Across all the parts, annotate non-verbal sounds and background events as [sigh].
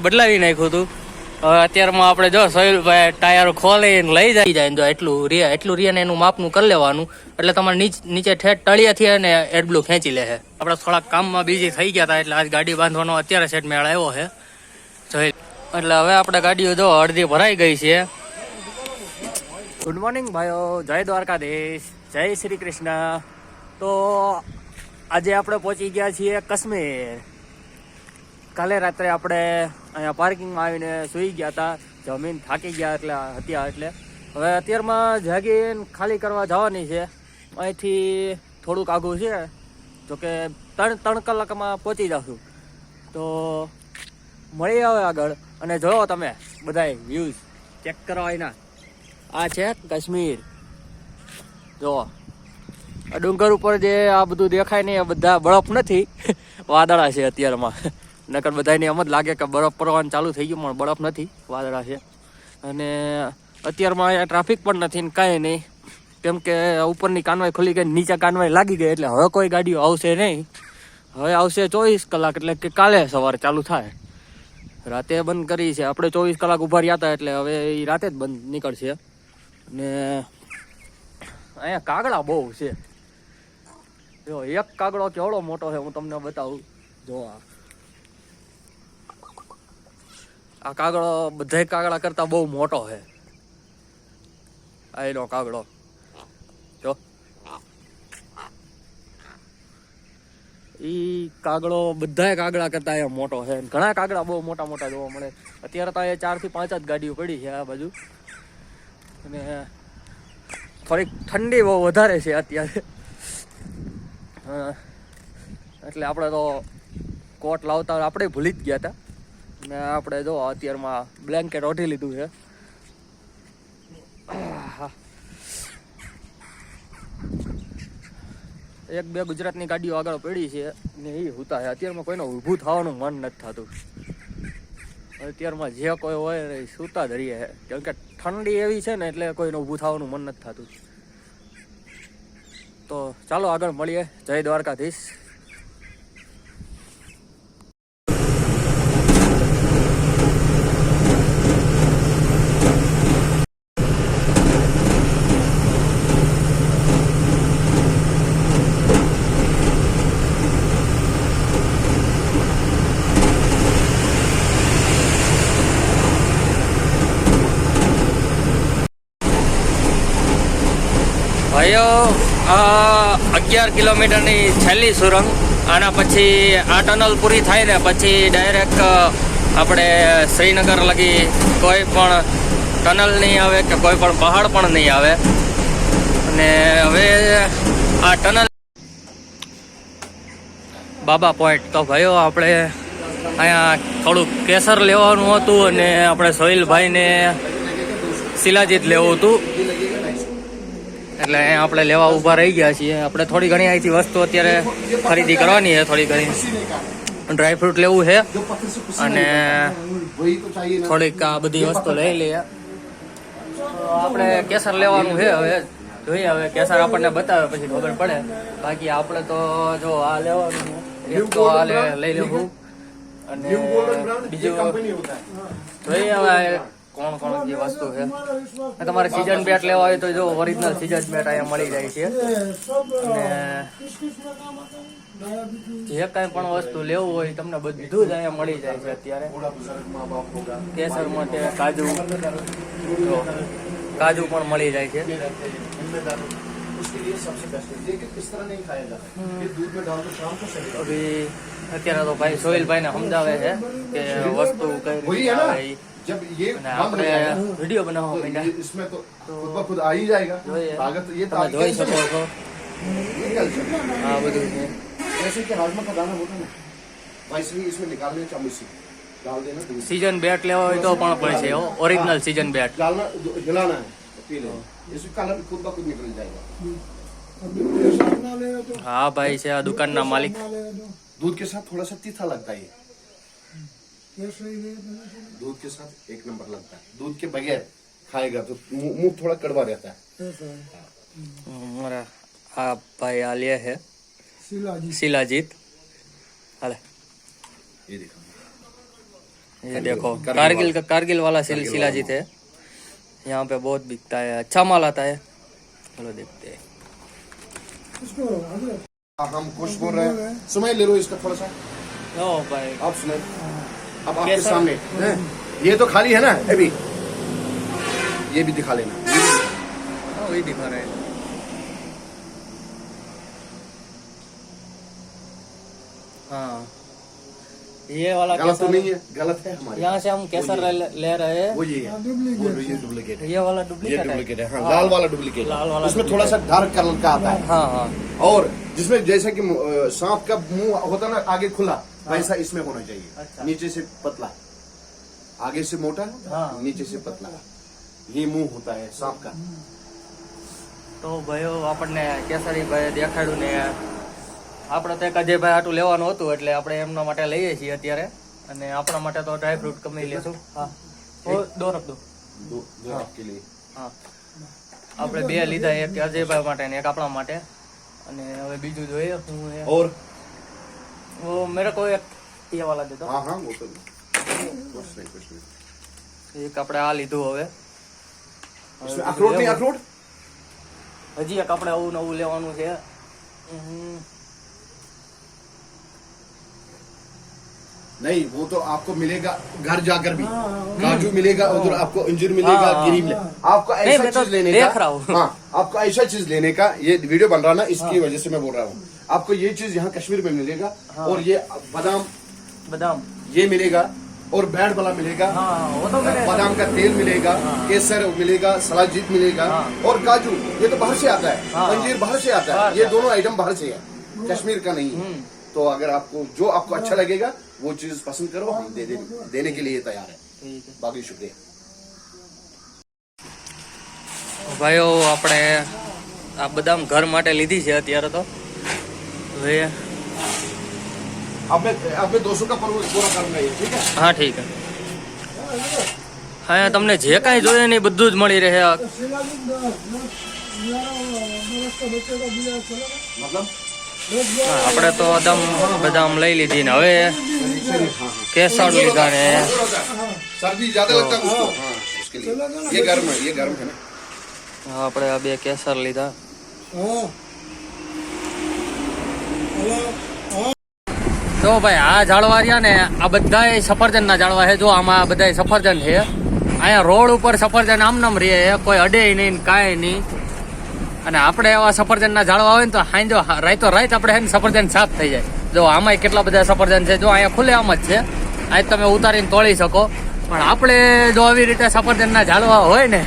બદલાવી નાખ્યું હતું. અત્યારમાં આપણે જો સોહિલભાઈ ટાયર ખોલીને લઈ જાય જાય જો એટલું રિયા એટલું રિયા ને એનું માપનું કરી લેવાનું. એટલે તમારે નીચે ઠેઠ તળિયાથી અને એડબ્લુ ખેંચી લે છે. આપણે થોડાક કામમાં બીજી થઈ ગયા હતા એટલે આજ ગાડી બાંધવાનો અત્યારે સેટ મેળ આવ્યો છે. સોહિલ એટલે હવે આપણે ગાડીઓ જો અડધી ભરાઈ ગઈ છે. ગુડ મોર્નિંગ ભાઈઓ. જય દ્વારકાધીશ. જય શ્રી કૃષ્ણ. તો આજે આપણે પહોંચી ગયા છીએ કાશ્મીર. કાલે રાત્રે આપણે અહીંયા પાર્કિંગમાં આવીને સૂઈ ગયા હતા. જમીન થાકી ગયા એટલે હતા એટલે. હવે અત્યારમાં જાગીને ખાલી કરવા જવાની છે. અહીંથી થોડુંક આગું છે. જોકે ત્રણ ત્રણ કલાકમાં પહોંચી જશું. તો મળી આવે આગળ અને જોયો તમે બધાય વ્યૂઝ ચેક કરો એના આ છે કાશ્મીર. જો. ડુંગર ઉપર જે આ બધું દેખાય ને એ બધા બરફ નથી. [laughs] વાદળા છે અત્યારમાં. નકર બધાને એમ જ લાગે કે બરફ પડવાનું ચાલુ થઈ ગયું, પણ બરફ નથી, વાદળા છે. અને અત્યારમાં અહીંયા ટ્રાફિક પણ નથી ને કાંઈ નહીં. કેમ કે ઉપરની કાનવાઈ ખુલી ગઈ નીચે કાનવાઈ લાગી ગઈ એટલે હવે કોઈ ગાડીઓ આવશે નહીં. હવે આવશે ચોવીસ કલાક, એટલે કે કાલે સવારે ચાલુ થાય. રાતે બંધ કરી છે. આપણે ચોવીસ કલાક ઊભા રહ્યા હતા એટલે હવે એ રાતે જ બંધ નીકળશે. ને અહીંયા કાગડા બહુ છે. જો એક કાગડો કેવડો મોટો છે હું તમને બતાવું. જો આ. આ કાગડો બધા કાગડા કરતા બહુ મોટો છે આ એનો કાગડો જો. ઈ કાગડો બધા કાગડા કરતા એ મોટો છે ઘણા કાગડા બહુ મોટા મોટા જોવા મળે. અત્યારે તો એ ચારથી પાંચ જ ગાડીઓ પડી છે આ બાજુ. અને થોડીક ઠંડી બહુ વધારે છે અત્યારે. એટલે આપણે તો કોટ લાવતા આપણે ભૂલી જ ગયા હતા. ને આપણે જો અત્યારમાં બ્લેન્કેટ ઓઢી લીધું છે. એક બે ગુજરાતની ગાડીઓ આગળ પડી છે ને એ હુતા છે. અત્યારમાં કોઈને ઊભું થવાનું મન નથી થતું. અત્યારમાં જે કોઈ હોય એ સૂતા જ રહીએ. કેમ કે ઠંડી એવી છે ને એટલે કોઈને ઊભું થવાનું મન નથી થતું. તો ચાલો આગળ મળીએ. જય દ્વારકાધીશ ભાઈઓ આ અગિયાર કિલોમીટરની છેલ્લી સુરંગ. આના પછી આ ટનલ પૂરી થાય ને પછી ડાયરેક્ટ આપણે શ્રીનગર લગી કોઈ પણ ટનલ નહીં આવે કે કોઈ પણ પહાડ પણ નહીં આવે. અને હવે આ ટનલ બાબા પોઈન્ટ તો ભાઈઓ આપણે. અહીંયા થોડુંક કેસર લેવાનું હતું અને આપણે સોહિલભાઈને શિલાજીત લેવું હતું. એટલે અહીંયા આપણે લેવા ઊભા રહી ગયા છીએ. આપણે થોડી ઘણી અહીંથી વસ્તુ અત્યારે ખરીદી કરવાની છે થોડી ઘણી. ડ્રાય ફ્રૂટ લેવું છે. અને થોડીક આ બધી વસ્તુ લઈ લઈએ. આપણે કેસર લેવાનું છે હવે. જોઈએ હવે કેસર આપણને બતાવે પછી ખબર પડે. બાકી આપણે તો જો આ લેવાનું. એક તો આ લઈ લેવું. અને બીજું જોઈએ હવે કોણ કોણ જે વસ્તુ છે? તમારે સીઝન બેટ લેવા હોય તો જો ઓરિજિનલ સીઝન બેટ અહીંયા મળી જાય છે. અને જે કાંઈ પણ વસ્તુ લેવું હોય તમને બધું જ અહીંયા મળી જાય છે અત્યારે. કેસર માટે કાજુ કાજુ પણ મળી જાય છે. અત્યારે તો ભાઈ સોહિલભાઈ ને સમજાવે છે કે વસ્તુ કઈ રીતે जब ये અને बंद हो આપણે जाएगा વિડીયો બનાવવા तो માંડ્યા ये- इसमें तो खुद ब खुद आ ही जाएगा જોઈએ. ताकत ये તમે ताकत જોઈ શકો છો ये कैल्शियम આ બધું છે जैसे कि राजमा का दाना होता है ना वैसे ही इसमें निकालने चामच से डाल देना दूध સીઝન બેટ લેવા હોય તો પણ પડશે ઓરિજિનલ સીઝન બેટ डालना दो- हिलाना है पी ले इसमें कलर खुद ब खुद निकल जाएगा હા ભાઈ છે આ દુકાનના માલિક दूध के साथ थोड़ा सा तीखा लगता है ये दूध के साथ एक नंबर लगता है। दूध के बगैर खाएगा तो मुँह थोड़ा कड़वा रहता है। हाँ। आप भाई आलिया है। शिलाजीत। ये देखो। ये देखो कारगिल का कारगिल वाला शिलाजीत है। यहाँ पे बहुत बिकता है। अच्छा माल आता है। चलो देखते हैं। हम खुश बोल रहे हैं। सुनाई ले लो इसका थोड़ा सा। भाई। आप सुनाई अब आपके सामने। हैं? ये तो खाली है ना अभी ये भी दिखा लेना। ये भी दिखा। हाँ, वही दिखा रहे हैं। हाँ। ये वाला गलत तो नहीं है गलत है हमारे। यहाँ से हम कैसा ले, ले रहे हैं? वो ये है। डुप्लीकेट है। ये वाला ये डुप्लीकेट है। डुप्लीकेट है। हाँ लाल वाला डुप्लीकेट लाल वाला उसमें थोड़ा सा डार्क कलर का आता है। हाँ हाँ। और जिसमें जैसे कि सांप का मुँह होता है ना आगे खुला। वैसा इसमें होना चाहिए अच्छा। नीचे से पतला आगे से मोटा हाँ। नीचे से पतला ये मुंह होता है सांप का તો ભાઈઓ આપણને કેસરી ભાઈ દેખાડ્યું ને આપણે તો એક અજયભાઈ આટલું લેવાનું હતું એટલે આપણે એમના માટે લઈએ છીએ અત્યારે અને આપણા માટે તો ડ્રાય ફ્રૂટ કમી લેશું હા ઓ, દો રખ દો दो दो आपके लिए હા આપણે બે લીધા એક અજયભાઈ માટે ને એક આપણા માટે અને હવે બીજું જોઈએ હું એ- और वो मेरे को एक ये वाला दे दो हाँ हाँ वो तो कुछ नहीं कुछ नहीं એક આપણે આ લીધું હવે इसमें अखरोट नहीं अखरोट હજી એક આપણે આવું નવું લેવાનું છે नहीं वो तो आपको मिलेगा घर जाकर भी। काजू मिलेगा उधर आपको अंजीर मिलेगा क्रीम आपको ऐसा चीज़ लेने का हाँ। आपको ऐसा चीज़ लेने का ये वीडियो बन रहा ना इसकी वजह से मैं बोल रहा हूँ। आपको ये चीज़ यहाँ कश्मीर में मिलेगा और ये बादाम बादाम। ये मिलेगा और बैट वाला मिलेगा। हाँ, तो बादाम का तेल मिलेगा हाँ, केसर मिलेगा सलाजीत मिलेगा हाँ, और काजू ये तो बाहर से आता है। हाँ, अंजीर बाहर से आता है। ये दोनों आइटम बाहर से है। कश्मीर का नहीं है। तो अगर आपको जो आपको अच्छा लगेगा वो चीज पसंद करो हम दे दे देने के लिए तैयार है ઠીક છે बाकी शुक्रिया ભાઈઓ આપણે આ બદામ ઘર માટે લીધી છે અત્યારે તો હવે अब मैं अब मैं दो सौ का पूरा पूरा करूंगा ये ठीक है હા ઠીક છે હા તમને જે કાંઈ જોઈએ ને એ બધું જ મળી રહે मतलब હા, આપણે તો દમ બધા લઈ લીધી ને હવે કેસર લીધા ને. આપણે આ બે કેસર લીધા. તો ભાઈ આ જાળવા રહ્યા ને આ બધા સફરજન ના જાળવા છે. જો આમાં બધા સફરજન છે. અહીંયા રોડ ઉપર સફરજન આમ નામ રે કોઈ અડે નહીં કાંઈ નહીં. અને આપણે એવા સફરજન ના ઝાડવા હોય ને તો હાંજો રાઈતો રાઈત આપણે હે ને સફરજન સાફ થઈ જાય. જો આમાંય કેટલા બધા સફરજન છે? જો અહીંયા ખુલ્લે આમ જ છે. આજ તમે ઉતારીને તોડી શકો. પણ આપણે જો આવી રીતે સફરજન ના ઝાડવા હોય ને,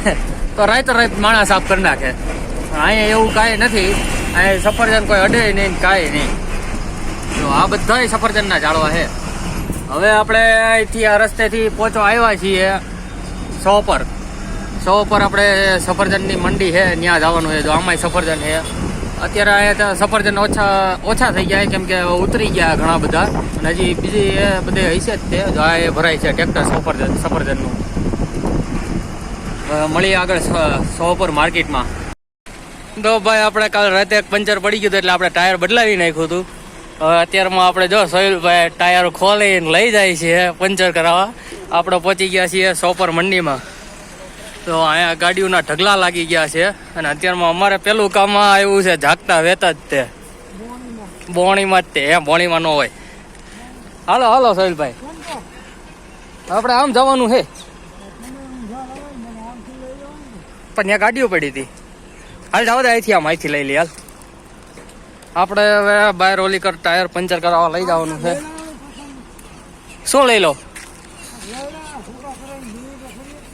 તો રાઈતો રાઈત માણસ સાફ કરી નાખે. અહીંયા એવું કાંઈ નથી. અહીંયા સફરજન કોઈ અડે નહીં કાંઈ નહીં. જો આ બધા સફરજન ના ઝાડવા છે. હવે આપણે અહીંથી આ રસ્તેથી પહોંચવા આવ્યા છીએ. સો પર. સો પર આપણે સફરજનની મંડી છે ત્યાં જવાનું છે. જો આમાંય સફરજન છે. અત્યારે અહીંયા સફરજન ઓછા ઓછા થઈ ગયા કેમ કે ઉતરી ગયા ઘણા બધા. અને હજી બીજી એ બધે હશે જ તે. જો આ એ ભરાય છે ટ્રેક્ટર સફરજન, સફરજનનું. મળીએ આગળ સોપર માર્કેટમાં. તો ભાઈ, આપણે કાલ રાતે પંચર પડી ગયું હતું એટલે આપણે ટાયર બદલાવી નાખ્યું હતું. અત્યારમાં આપણે જો સોહિલભાઈ ટાયર ખોલીને લઈ જાય છે પંચર કરાવવા. આપણે પહોંચી ગયા છીએ સોપર મંડીમાં. તો અહીંયા ગાડીઓના ઢગલા લાગી ગયા છે અને અત્યારમાં અમારે પેલું કામમાં આવ્યું છે, જાગતા વેતા જ તે. બોણીમાં જ તે, એમ બોણીમાં ન હોય. હાલો હાલો, સોહિલભાઈ. આપણે આમ જવાનું છે પણ ત્યાં ગાડીઓ પડી હતી. હાલ જાવ અહીંથી આમ, અહીંથી લઈ લઈ હાલ. આપણે હવે બાય ઓલી કર, ટાયર પંચર કરાવવા લઈ જવાનું છે. શું લઈ લો?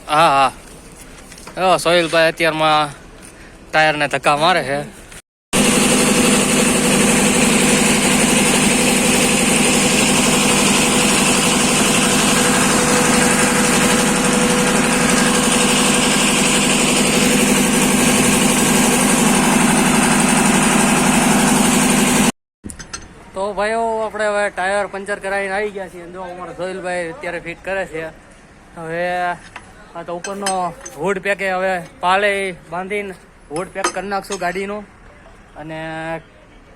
હા હા હા. સોહિલભાઈ અત્યારમાં ટાયરને ધક્કા મારે છે. તો ભાઈઓ, આપણે હવે ટાયર પંચર કરાવીને આવી ગયા છીએ. જો અમારા સોહિલભાઈ અત્યારે ફિટ કરે છે. હવે આ તો ઉપરનો હુડ પેકે હવે પાલે બાંધીને હુડ પેક કરી નાખશું ગાડીનું. અને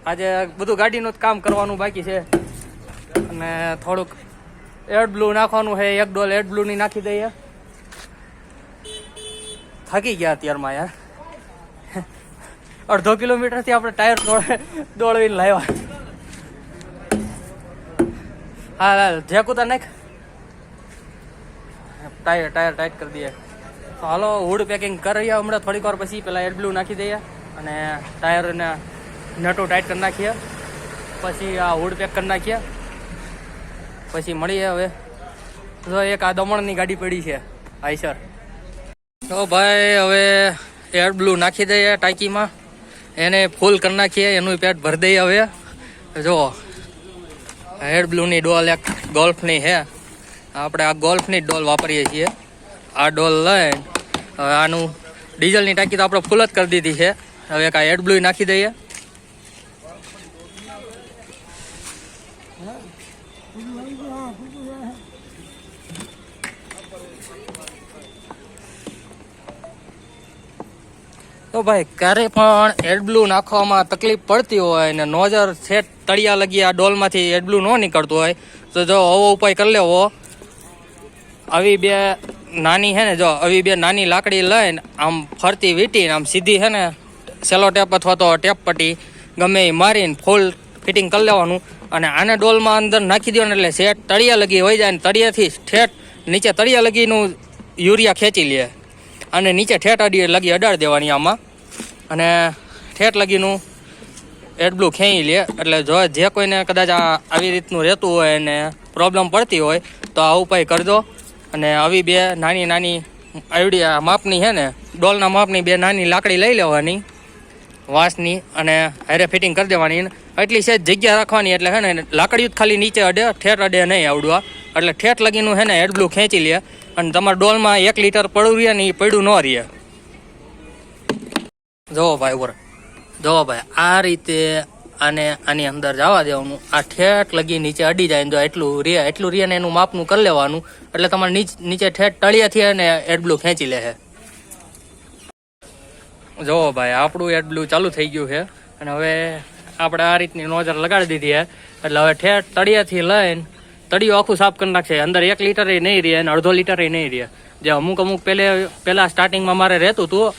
આજે બધું ગાડીનું જ કામ કરવાનું બાકી છે. અને થોડુંક એડ બ્લુ નાખવાનું છે, એક ડોલ એડ બ્લુની નાખી દઈએ. થાકી ગયા અત્યારમાં યાર. [laughs] અડધો કિલોમીટરથી આપણે ટાયર દોડ- દોડવીને લાવ્યા. હા હા જે કુતા નાખ. ટાયર ટાયર ટાઈટ કરી દઈએ. તો હાલો હુડ પેકિંગ કરીએ હમણાં થોડીક વાર પછી. પેલા એડ બ્લુ નાખી દઈએ અને ટાયરને નટો ટાઈટ કરી નાખીએ. પછી આ હુડ પેક કરી નાખીએ. પછી મળીએ હવે. જો એક આ દમણની ગાડી પડી છે. આઈસર તો ભાઈ, હવે એર બ્લુ નાખી દઈએ ટાંકીમાં. એને ફૂલ કરી નાખીએ. એનું પેટ ભરી દઈએ હવે. જો હેડ બ્લુની ડોલ એક ગોલ્ફની છે. આપણે આ ગોલ્ફની ડોલ વાપરીએ છીએ. આ ડોલ લઈને હવે આનું ડીઝલની ટાંકી તો આપણે ફૂલ જ કરી દીધી છે. હવે કાંઈ એડ બ્લુ નાખી દઈએ. તો ભાઈ, ક્યારે પણ એડબ્લુ નાખવામાં તકલીફ પડતી હોય ને નોઝર સેટ તળિયા લગી આ ડોલમાંથી એડબ્લુ ન નીકળતું હોય, તો જો આવો ઉપાય કરી લેવો. આવી બે નાની છે ને, જો, આવી બે નાની લાકડી લઈને આમ ફરતી વીટીને આમ સીધી છે ને, સેલો ટેપ અથવા તો ટેપ પટ્ટી ગમે એ મારીને ફૂલ ફિટિંગ કરી લેવાનું અને આને ડોલમાં અંદર નાખી દેવાનું એટલે શેઠ તળિયા લગી હોય જાય ને તળિયાથી ઠેઠ નીચે તળિયા લગીનું યુરિયા ખેંચી લે. અને નીચે ઠેઠ અડી લગી અડાડ દેવાની આમાં. અને ઠેઠ લગીનું એડબ્લુ ખેંચી લે. એટલે જો જે કોઈને કદાચ આવી રીતનું રહેતું હોય અને પ્રોબ્લેમ પડતી હોય તો આ ઉપાય કરજો. અને આવી બે નાની નાની આઈડિયા માપની છે ને, ડોલના માપની બે નાની લાકડી લઈ લેવાની, વાંસની અને હારે ફિટિંગ કરી દેવાની. એટલી સેજ જગ્યા રાખવાની એટલે છે ને, લાકડીયું જ ખાલી નીચે અડે, ઠેઠ અડે નહીં આવડવા એટલે ઠેઠ લગીનું છે ને હેડબ્લુ ખેંચી લે. અને તમારા ડોલમાં એક લીટર પડું રહે ને એ પડ્યું ન રહે. જુઓ ભાઈ ઉપર જુઓ ભાઈ, આ રીતે આને આની અંદર જવા દેવાનું. આ ઠેઠ લગી નીચે અડી જાય જો એટલું રે એટલું રે ને એનું માપનું કરી લેવાનું. એટલે તમારે નીચે ઠેઠ તળિયાથી અને એડબ્લુ ખેંચી લે છે જોવો ભાઈ, આપણું એડબ્લુ ચાલુ થઈ ગયું છે. અને હવે આપણે આ રીતની નોજર લગાડી દીધી છે. એટલે હવે ઠેઠ તળિયાથી લઈને તળિયું આખું સાફ કરી નાખશે. અંદર એક લીટર નહીં રહે અને અડધો લીટર નહીં રહે જે અમુક અમુક પહેલે પહેલાં સ્ટાર્ટિંગમાં મારે રહેતું હતું.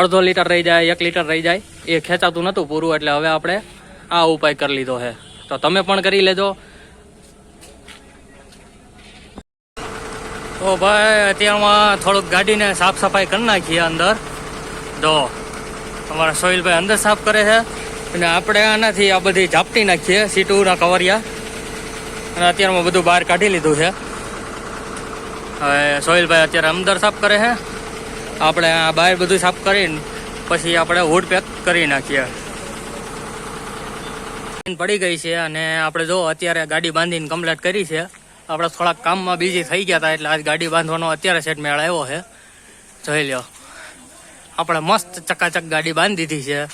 અડધો લીટર રહી જાય, એક લીટર રહી જાય. એ ખેંચાતું નહોતું પૂરું. એટલે હવે આપણે આ ઉપાય કરી લીધો છે. તો તમે પણ કરી લેજો. તો ભાઈ, અત્યારમાં થોડુંક ગાડીને સાફ સફાઈ કરી નાખીએ અંદર. તો અમારા સોહિલભાઈ અંદર સાફ કરે છે. અને આપણે આનાથી આ બધી ઝાપટી નાખીએ, સીટુના કવરિયા. અને અત્યારમાં બધું બહાર કાઢી લીધું છે. હવે સોહિલભાઈ અત્યારે અંદર સાફ કરે છે. આપણે આ બહાર બધું સાફ કરીને પછી આપણે હુડ પેક કરી નાખીએ. પડી ગઈ છે અને આપણે જો અત્યારે ગાડી બાંધીને કમ્પ્લીટ કરી છે. આપણે થોડાક કામમાં બિઝી થઈ ગયા હતા એટલે આજ ગાડી બાંધવાનો અત્યારે સેટ મેળ આવ્યો છે. જોઈ લ્યો. આપણે મસ્ત ચકાચક ગાડી બાંધી દીધી છે.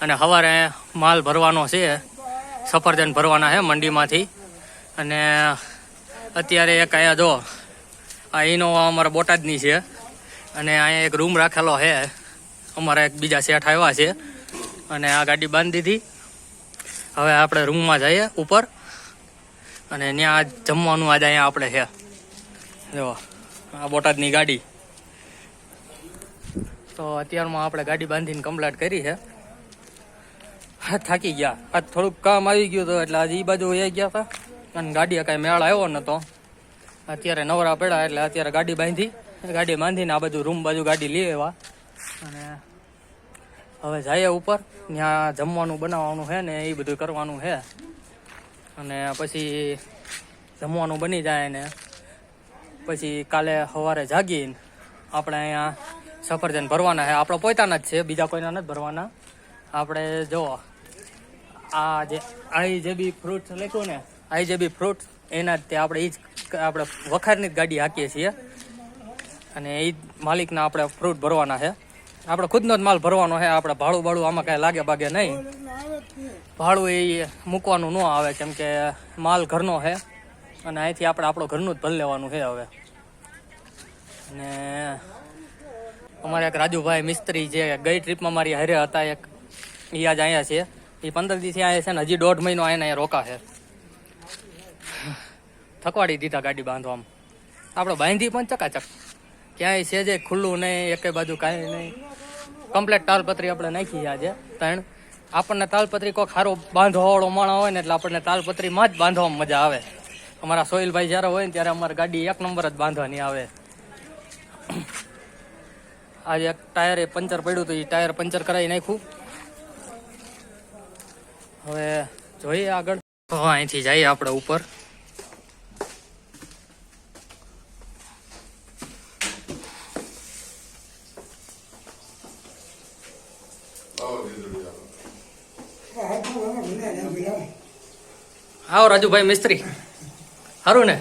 અને સવારે માલ ભરવાનો છે. સફરજન ભરવાના છે મંડીમાંથી. અને અત્યારે એક અહીંયા જો, આ ઇનોવા અમારા બોટાદની છે. અને અહીંયા એક રૂમ રાખેલો છે. અમારા એક બીજા સેઠ આવ્યા છે. અને આ ગાડી બાંધી દીધી. હવે આપણે રૂમમાં જઈએ ઉપર. અને ત્યાં જમવાનું આજે અહીંયા આપણે છે. જો, આ બોટાદની ગાડી. તો અત્યારમાં આપણે ગાડી બાંધીને કમ્પ્લીટ કરી છે. થાકી ગયા. આજ થોડુંક કામ આવી ગયું હતું એટલે આજે એ બાજુ એ ગયા હતા. અને ગાડી કાંઈ મેળ આવ્યો નહોતો અત્યારે નવરા પડ્યા એટલે અત્યારે ગાડી બાંધી. ગાડી બાંધીને આ બાજુ રૂમ બાજુ ગાડી લઈ આવ્યા. અને હવે જઈએ ઉપર ત્યાં જમવાનું બનાવવાનું છે ને એ બધું કરવાનું છે અને પછી જમવાનું બની જાય ને પછી કાલે સવારે જાગીને આપણે અહીંયા સફરજન ભરવાના છે આપણે પોતાના જ છે, બીજા કોઈના નથી ભરવાના. આપણે જો, આ જે આઈ જે બી ફ્રૂટ લખ્યું ને આઈ જે બી ફ્રૂટ એના જ તે આપણે એ જ આપણે વખારની જ ગાડી હાકીએ છીએ. અને એ જ માલિકના આપણે ફ્રૂટ ભરવાના છે આપણે ખુદનો જ માલ ભરવાનો છે આપણે ભાડું ભાડું આમાં કાંઈ લાગે બાગે નહીં. ભાડું એ મૂકવાનું ન આવે, કેમ કે માલ ઘરનો છે અને અહીંથી આપણે આપણો ઘરનું જ ભલ લેવાનું છે હવે. અને અમારે એક રાજુભાઈ મિસ્ત્રી જે ગઈ ટ્રીપમાં મારી હારે હતા, એક એ આજ અહીંયા છે. એ પંદર દિવસથી અહીંયા છે ને હજી દોઢ મહિનો અહીંયા અહીંયા રોકા છે. [sighs] થકવાડી દીધા ગાડી બાંધવામાં. આપણે બાંધી પણ ચકાચક. ક્યાંય સેજે ખુલ્લું નહીં એકે બાજુ કાંઈ નહીં. કમ્પ્લેટ તાલપત્રી આપણે નાખી આજે, ત્રણ. આપણને તાલપત્રી કોઈ ખારો બાંધવાવાળો માણસ હોય ને એટલે આપણને તાલપત્રીમાં જ બાંધવામાં મજા આવે. અમારા સોહિલભાઈ જ્યારે હોય ને ત્યારે અમારે ગાડી એક નંબર જ બાંધવાની આવે. આજે એક ટાયર પંચર પડ્યું હતું એ ટાયર પંચર કરાવી નાખ્યું. હવે જોઈએ આગળ. અહીંથી જઈએ આપણે ઉપર. આવો રાજુભાઈ મિસ્ત્રી. સારું ને?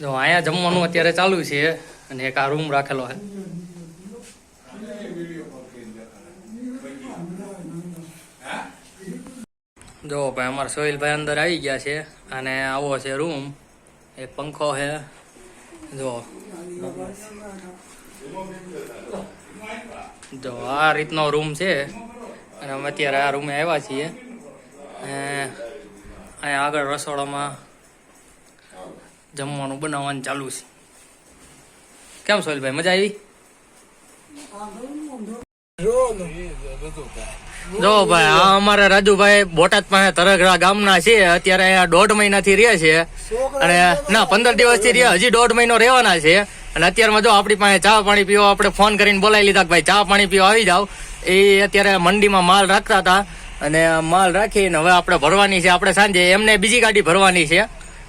જો, અહીંયા જમવાનું અત્યારે ચાલુ છે અને એક આ રૂમ રાખેલો છે. જો, ભાઈ, અમારા સોહિલભાઈ અંદર આવી ગયા છે અને આવો છે રૂમ એ પંખો છે. જો. જો, આ રીતનો રૂમ છે. અને અમે અત્યારે આ રૂમે આવ્યા છીએ. અહીંયા આગળ રસોડામાં જમવાનું બનાવવાનું ચાલુ છે. કેમ સોહિલભાઈ મજા આવી? જો ભાઈ. આ અમારા રાજુભાઈ બોટાદ પાસે તરગડા ગામના છે અત્યારે અહીંયા દોઢ મહિનાથી રહે છે. અને ના પંદર દિવસથી રહ્યા હજી દોઢ મહિનો રહેવાના છે. અને અત્યારમાં જો આપણી પાસે ચા પાણી પીવો આપણે ફોન કરીને બોલાવી લીધા કે ભાઈ ચા પાણી પીવા આવી જાવ એ અત્યારે મંડીમાં માલ રાખતા હતા. અને આ માલ રાખીને હવે આપણે ભરવાની છે આપણે સાંજે એમને બીજી ગાડી ભરવાની છે.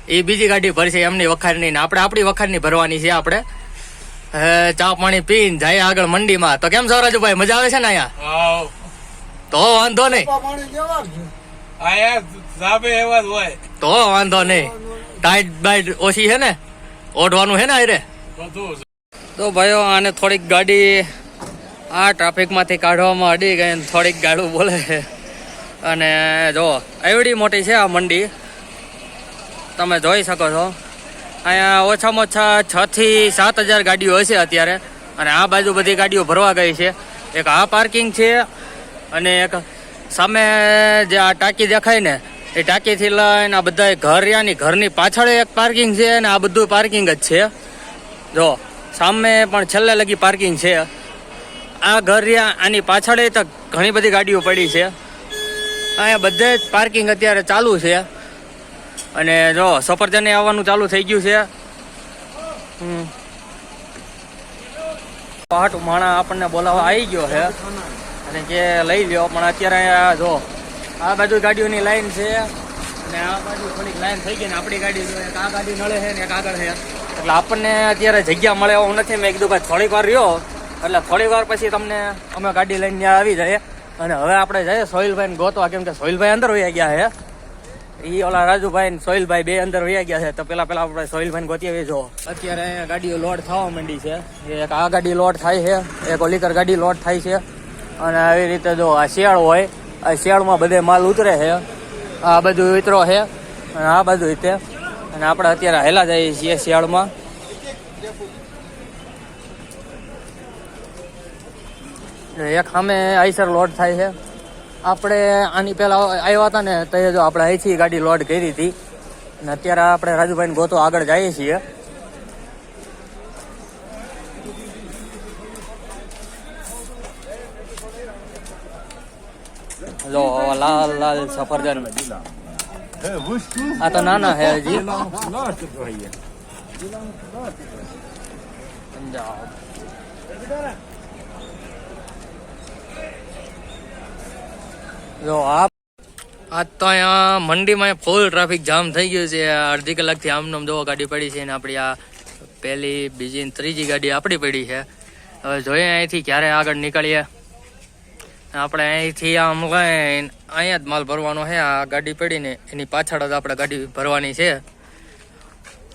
એ બીજી ગાડી ભરશે એમની વખારની ને આપણે આપણી વખારની ભરવાની છે આપણે. હે, ચા પાણી પીને જાય આગળ મંડીમાં. તો કેમ છો રાજુભાઈ? મજા આવે છે ને અહીંયા? તો વાંધો નહીં. આયા સાબે એવા જ હોય. તો વાંધો નહીં. ટાઈટ બાઈટ ઓછી છે ને? ઓઢવાનું છે ને અરે તો ભાઈઓ આને થોડીક ગાડી આ ટ્રાફિકમાંથી કાઢવામાં અડી ગઈ થોડીક ગાડું બોલે છે. અને જો, એવડી મોટી છે આ મંડી. તમે જોઈ શકો છો. અહીંયા ઓછામાં ઓછા છ થી સાત હજાર ગાડીઓ હશે અત્યારે. અને આ બાજુ બધી ગાડીઓ ભરવા ગઈ છે. એક આ પાર્કિંગ છે અને એક સામે જે આ ટાંકી દેખાય ને, એ ટાંકીથી લઈને આ બધા ઘર યાની ઘરની પાછળ એક પાર્કિંગ છે અને આ બધું પાર્કિંગ જ છે. જો, સામે પણ છેલ્લે લગી પાર્કિંગ છે. આ ઘર આની પાછળ તો ઘણી બધી ગાડીઓ પડી છે. અહીંયા બધે જ પાર્કિંગ અત્યારે ચાલુ છે. અને જો સફરજને આવવાનું ચાલુ થઈ ગયું છે. હમ. પાટ માણા આપણને બોલાવવા આવી ગયો છે. અને કે લઈ લ્યો, પણ અત્યારે અહીંયા જો, આ બાજુ ગાડીઓની લાઈન છે. અને આ બાજુ થોડીક લાઈન થઈ ગઈ ને આપણી ગાડી જો, એક આ ગાડી નળે છે ને એક આગળ છે. એટલે આપણને અત્યારે જગ્યા મળે એવું નથી. મેં કીધું ભાઈ થોડીક વાર રહ્યો. એટલે થોડીક વાર પછી તમને અમે ગાડી લઈને ત્યાં આવી જઈએ અને હવે આપણે જઈએ સોહિલભાઈ ગોતવા, કેમ કે સોહિલભાઈ અંદર વહી ગયા છે. એ ઓલા રાજુભાઈ ને સોહિલભાઈ બે અંદર વહી ગયા છે. તો પેલા પેલા આપણે સોહિલભાઈ ગોતી જો. અત્યારે અહીંયા ગાડીઓ લોડ થવા માંડી છે. એક આ ગાડી લોડ થાય છે, એક ઓલીકર ગાડી લોડ થાય છે. અને આવી રીતે જો આ શિયાળ હોય, આ શિયાળમાં બધે માલ ઉતરે છે. આ બધું ઉતરો છે. અને આ બધું રીતે. અને આપણે અત્યારે હેલા જઈએ છીએ શિયાળમાં. એક સામે આઈસર લોડ થાય છે. આપણે આની પહેલા આવ્યા હતા ને તો જો આપણે અહીંથી ગાડી લોડ કરી હતી. અને અત્યારે આપણે રાજુભાઈને ગોતો આગળ જઈએ છીએ. લો, લાલ લાલ સફરજન. આ તો નાના હે હજી. પંજાબ જો આ આજ તો અહીંયા મંડીમાં ફૂલ ટ્રાફિક જામ થઈ ગયું છે. અડધી કલાકથી આમ નામ જોવો ગાડી પડી છે ને આપણી આ પહેલી, બીજી ને ત્રીજી ગાડી આપણી પડી છે. હવે જોઈએ અહીંથી ક્યારે આગળ નીકળીએ. આપણે અહીંથી આમ લઈને અહીંયા જ માલ ભરવાનો છે. આ ગાડી પડીને એની પાછળ જ આપણે ગાડી ભરવાની છે.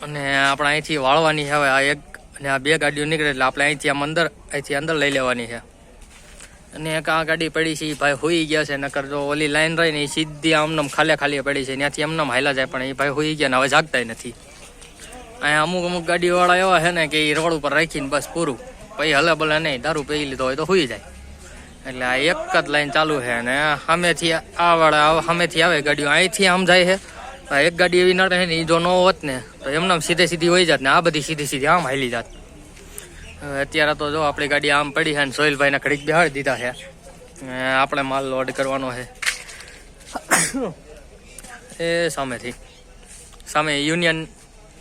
અને આપણે અહીંથી વાળવાની છે. હવે આ એક અને આ બે ગાડીઓ નીકળે એટલે આપણે અહીંથી આમ અંદર અહીંથી અંદર લઈ લેવાની છે. અને એક આ ગાડી પડી છે એ ભાઈ હોઈ ગયા છે, નકર જો ઓલી લાઈન રહી ને એ સીધી આમનામ ખાલે ખાલી પડી છે ત્યાંથી એમનામ હાલા જાય, પણ એ ભાઈ હોઈ ગયા ને હવે જાગતા નથી. અહીંયા અમુક અમુક ગાડીવાળા એવા છે ને કે એ રોડ ઉપર રાખીને બસ પૂરું. પછી હલે ભલે નહીં, દારૂ પી લીધો હોય તો હોઈ જાય. એટલે આ એક જ લાઈન ચાલુ છે અને સામેથી આ વાળા સામેથી આવે ગાડીઓ, અહીંથી આમ જાય છે. એક ગાડી એવી નડે છે ને એ જો ન હોત ને, તો એમને સીધે સીધી હોય જાત ને આ બધી સીધી સીધી આમ હાલી જાત. અત્યારે તો જો આપણી ગાડી આમ પડી છે ને સોહિલભાઈને ઘડીક બિહાડી દીધા છે. આપણે માલ લોડ કરવાનો છે. એ સામેથી. સામે યુનિયન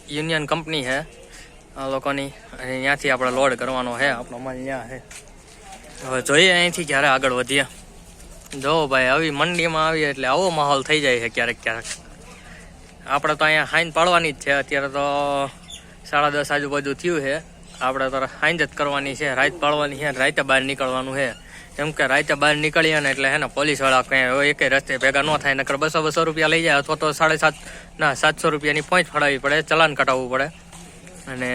યુનિયન કંપની છે આ લોકોની. અને ત્યાંથી આપણે લોડ કરવાનો છે. આપણો માલ ત્યાં છે. હવે જોઈએ અહીંથી ક્યારે આગળ વધીએ. જો ભાઈ, આવી મંડીમાં આવીએ એટલે આવો માહોલ થઈ જાય છે ક્યારેક ક્યારેક. આપણે તો અહીંયા હાઈન પાડવાની જ છે. અત્યારે તો સાડા દસ આજુબાજુ થયું છે. આપણે તો હાઈન જ કરવાની છે, રાત પાડવાની છે, રાતે બહાર નીકળવાનું છે. કેમ કે રાતે બહાર નીકળીએ ને એટલે હે ને પોલીસવાળા કંઈ એક રસ્તે ભેગા ન થાય, નકર બસો બસો રૂપિયા લઈ જાય અથવા તો સાડા સાત, ના, સાતસો રૂપિયાની પોઈન્ટ ફડાવવી પડે, ચલાન કટાવવું પડે. અને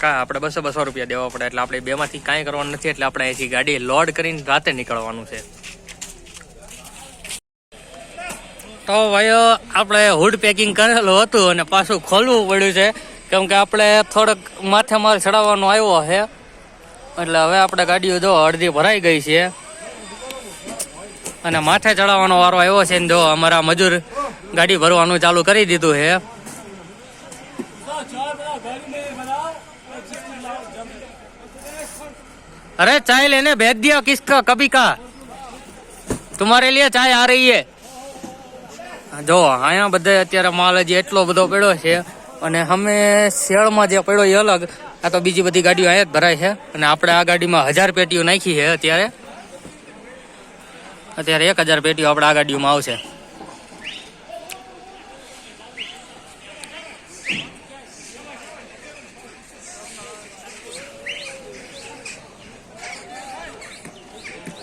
કા, આપણે બસો બસો રૂપિયા દેવા પડે, એટલે આપણે બેમાંથી કાંઈ કરવાનું નથી, એટલે આપણે અહીંથી ગાડી લોડ કરીને રાતે નીકળવાનું છે. તો ભાઈઓ, આપણે હુડ પેકિંગ કરેલું હતું અને પાછું ખોલવું પડ્યું છે. કેમ કે આપણે થોડોક માથે માલ ચડાવવાનો આવ્યો છે. એટલે હવે આપણે ગાડીઓ જો અડધી ભરાઈ ગઈ છે. અને માથે ચડાવવાનો વારો આવ્યો છે ને જો અમારા મજૂર ગાડી ભરવાનું ચાલુ કરી દીધું છે. અરે ચાય લેને ભેજ દિયા કિસકા કભી કા લે ચાય આ રહી હે. જો અહીંયા બધે અત્યારે માલ હજી એટલો બધો પડ્યો છે. અને અમે શેળમાં જે પડ્યો એ અલગ, આ તો બીજી બધી ગાડીઓ અહીંયા જ ભરાય છે. અને આપણે આ ગાડીમાં હજાર પેટીઓ નાખી છે અત્યારે. અત્યારે એક હજાર પેટીઓ આપણે આ ગાડીઓમાં આવશે.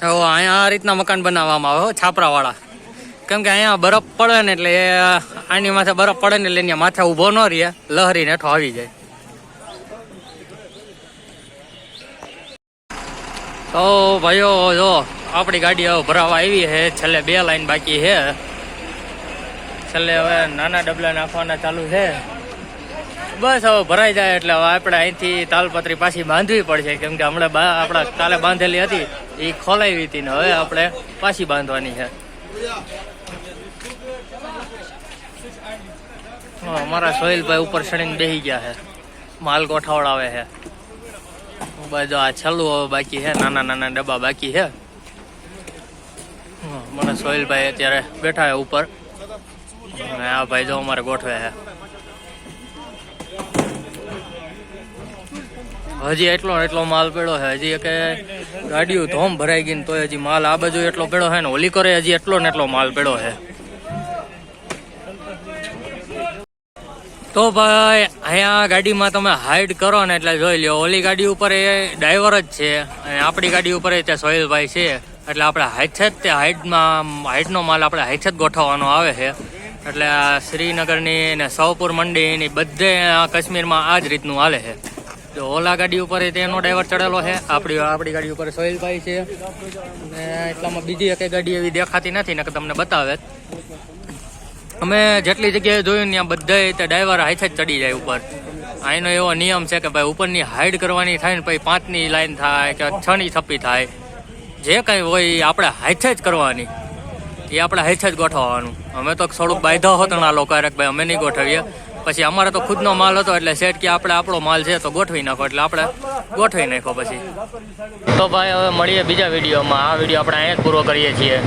અહીંયા આ રીતના મકાન બનાવવામાં આવે છાપરાવાળા. કેમ કે અહીંયા બરફ પડે ને એટલે આની માથે બરફ પડે ને એટલે અહીંયા માથે ઊભો ન રહે લહરીને હેઠો આવી જાય. તો ભાઈઓ, જો, આપણી ગાડી હવે ભરાવા આવી છે. છેલ્લે બે લાઈન બાકી છે. છેલ્લે હવે નાના ડબલા નાખવાના ચાલુ છે. બસ હવે ભરાઈ જાય એટલે હવે આપણે અહીંથી તાલપત્રી પાછી બાંધવી પડશે. કેમ કે હમણાં આપણા કાલે બાંધેલી હતી એ ખોલાવી હતી ને હવે આપણે પાછી બાંધવાની છે. અમારા સોહિલભાઈ ઉપર ચડીને બેસી ગયા છે. માલ ગોઠવડાવે છે. બધું આ છેલ્લું હવે બાકી છે, નાના નાના ડબ્બા બાકી છે. મને સોહિલભાઈ અત્યારે બેઠા છે ઉપર. આ ભાઈ જો અમારે ગોઠવે છે. હજી એટલો એટલો માલ પડ્યો છે. હજી કે ગાડીઓ ધોમ ભરાઈ ગઈ ને તોય હજી માલ આ બાજુ એટલો પડ્યો છે ને કરે હજી એટલો ને એટલો માલ પડ્યો છે. તો ભાઈ, અહીંયા ગાડીમાં તમે હાઈડ કરો ને એટલે જોઈ લો ઓલી ગાડી ઉપર એ ડ્રાઈવર જ છે અને આપણી ગાડી ઉપર એ ત્યાં સોહેલભાઈ છે. એટલે આપણે હાઈટ જ તે હાઈટમાં હાઈટનો માલ આપણે હાઈટ જ ગોઠવવાનો આવે છે. એટલે આ શ્રીનગરની ને સૌપુર મંડીની બધે કાશ્મીરમાં આ જ રીતનું હાલે છે. જો ઓલા ગાડી ઉપર તેનો ડ્રાઈવર ચડેલો છે. આપણી આપણી ગાડી ઉપર સોહિલભાઈ છે. અને એટલામાં બીજી એક ગાડી એવી દેખાતી નથી ને કે તમને બતાવે. અમે જેટલી જગ્યાએ જોયું ત્યાં બધા તે ડ્રાઈવર હાથે જ ચડી જાય ઉપર. આનો એવો નિયમ છે કે ભાઈ ઉપરની હાઈડ કરવાની થાય ને પછી પાંચની લાઈન થાય કે છની છપ્પી થાય. જે કંઈ હોય એ આપણે હાથે જ કરવાની. એ આપણે હાથે જ ગોઠવવાનું. અમે તો થોડુંક બાંધો હોત ને આ લોકો ભાઈ અમે નહીં ગોઠવીએ. પછી અમારે તો ખુદનો માલ હતો એટલે શેઠ કે આપણે આપણો માલ છે તો ગોઠવી નાખો એટલે આપણે ગોઠવી નાખો પછી. તો ભાઈ હવે મળીએ બીજા વિડીયોમાં. આ વીડિયો આપણે અહીંયા જ પૂરો કરીએ છીએ.